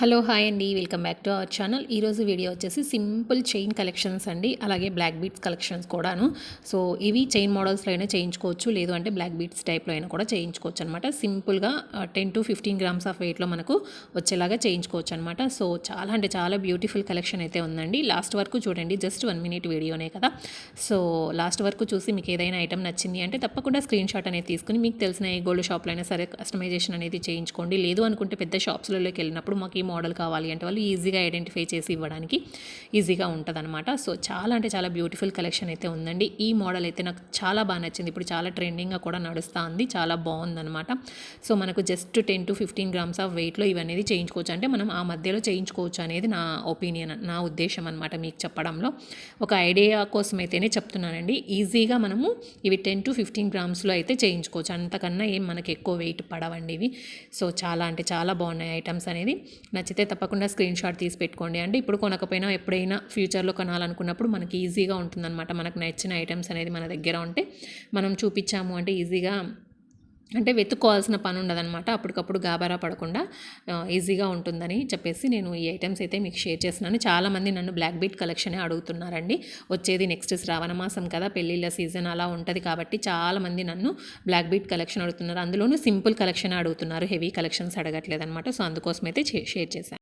Hello hi అండి. Welcome back to our channel. ఈరోజు video వచ్చేసి సింపుల్ చైన్ కలెక్షన్స్ అండి. అలాగే బ్లాక్ బీట్స్ కలెక్షన్స్ కూడాను. సో ఇవి చైన్ మోడల్స్లో అయినా చేయించుకోవచ్చు. లేదు అంటే బ్లాక్ బీట్స్ టైప్లో అయినా కూడా చేయించుకోవచ్చు అనమాట సింపుల్గా ten to fifteen grams of వెయిట్లో మనకు వచ్చేలాగా చేయించుకోవచ్చు అనమాట సో చాలా అంటే చాలా బ్యూటిఫుల్ కలెక్షన్ అయితే ఉందండి. లాస్ట్ వరకు చూడండి. జస్ట్ వన్ మినిట్ వీడియోనే కదా. సో లాస్ట్ వరకు చూసి మీకు ఏదైనా ఐటమ్ నచ్చింది అంటే తప్పకుండా స్క్రీన్ షాట్ అనేది తీసుకుని మీకు తెలిసిన ఏ గోల్డ్ షాప్లో అయినా సరే కస్టమైజేషన్ అనేది చేయించుకోండి. లేదు అనుకుంటే పెద్ద షాప్స్లలోకి వెళ్ళినప్పుడు మాకు మోడల్ కావాలి అంటే వాళ్ళు ఈజీగా ఐడెంటిఫై చేసి ఇవ్వడానికి ఈజీగా ఉంటుంది అనమాట సో చాలా అంటే చాలా బ్యూటిఫుల్ కలెక్షన్ అయితే ఉందండి. ఈ మోడల్ అయితే నాకు చాలా బాగా నచ్చింది. ఇప్పుడు చాలా ట్రెండింగ్గా కూడా నడుస్తూ ఉంది చాలా బాగుందనమాట సో మనకు just ten to fifteen grams of వెయిట్లో ఇవన్నీ చేయించుకోవచ్చు. అంటే మనం ఆ మధ్యలో చేయించుకోవచ్చు అనేది నా ఒపీనియన్ నా ఉద్దేశం అనమాట మీకు చెప్పడంలో. ఒక ఐడియా కోసం అయితేనే చెప్తున్నానండి. ఈజీగా మనము ఇవి టెన్ టు ఫిఫ్టీన్ గ్రామ్స్లో అయితే చేయించుకోవచ్చు. అంతకన్నా ఏం మనకి ఎక్కువ వెయిట్ పడవండి ఇవి. సో చాలా అంటే చాలా బాగున్నాయి ఐటమ్స్ అనేది. నచ్చితే తప్పకుండా స్క్రీన్ షాట్ తీసి పెట్టుకోండి అంటే ఇప్పుడు కొనకపోయినా ఎప్పుడైనా ఫ్యూచర్లో కొనాలనుకున్నప్పుడు మనకి ఈజీగా ఉంటుందన్నమాట. మనకు నచ్చిన ఐటమ్స్ అనేది మన దగ్గర ఉంటే మనం చూపించాము అంటే ఈజీగా అంటే వెతుక్కోవాల్సిన పని ఉండదన్నమాట అప్పటికప్పుడు గాబరా పడకుండా ఈజీగా ఉంటుందని చెప్పేసి నేను ఈ ఐటమ్స్ అయితే మీకు షేర్ చేస్తున్నాను. చాలామంది నన్ను బ్లాక్ బీట్ కలెక్షనే అడుగుతున్నారండి. వచ్చేది నెక్స్ట్ శ్రావణ మాసం కదా పెళ్ళిళ్ళ సీజన్ అలా ఉంటుంది కాబట్టి చాలామంది నన్ను బ్లాక్ బీట్ కలెక్షన్ అడుగుతున్నారు. అందులోనూ సింపుల్ కలెక్షన్ అడుగుతున్నారు. హెవీ కలెక్షన్స్ అడగట్లేదు అనమాట సో అందుకోసం అయితే షేర్ చేశాను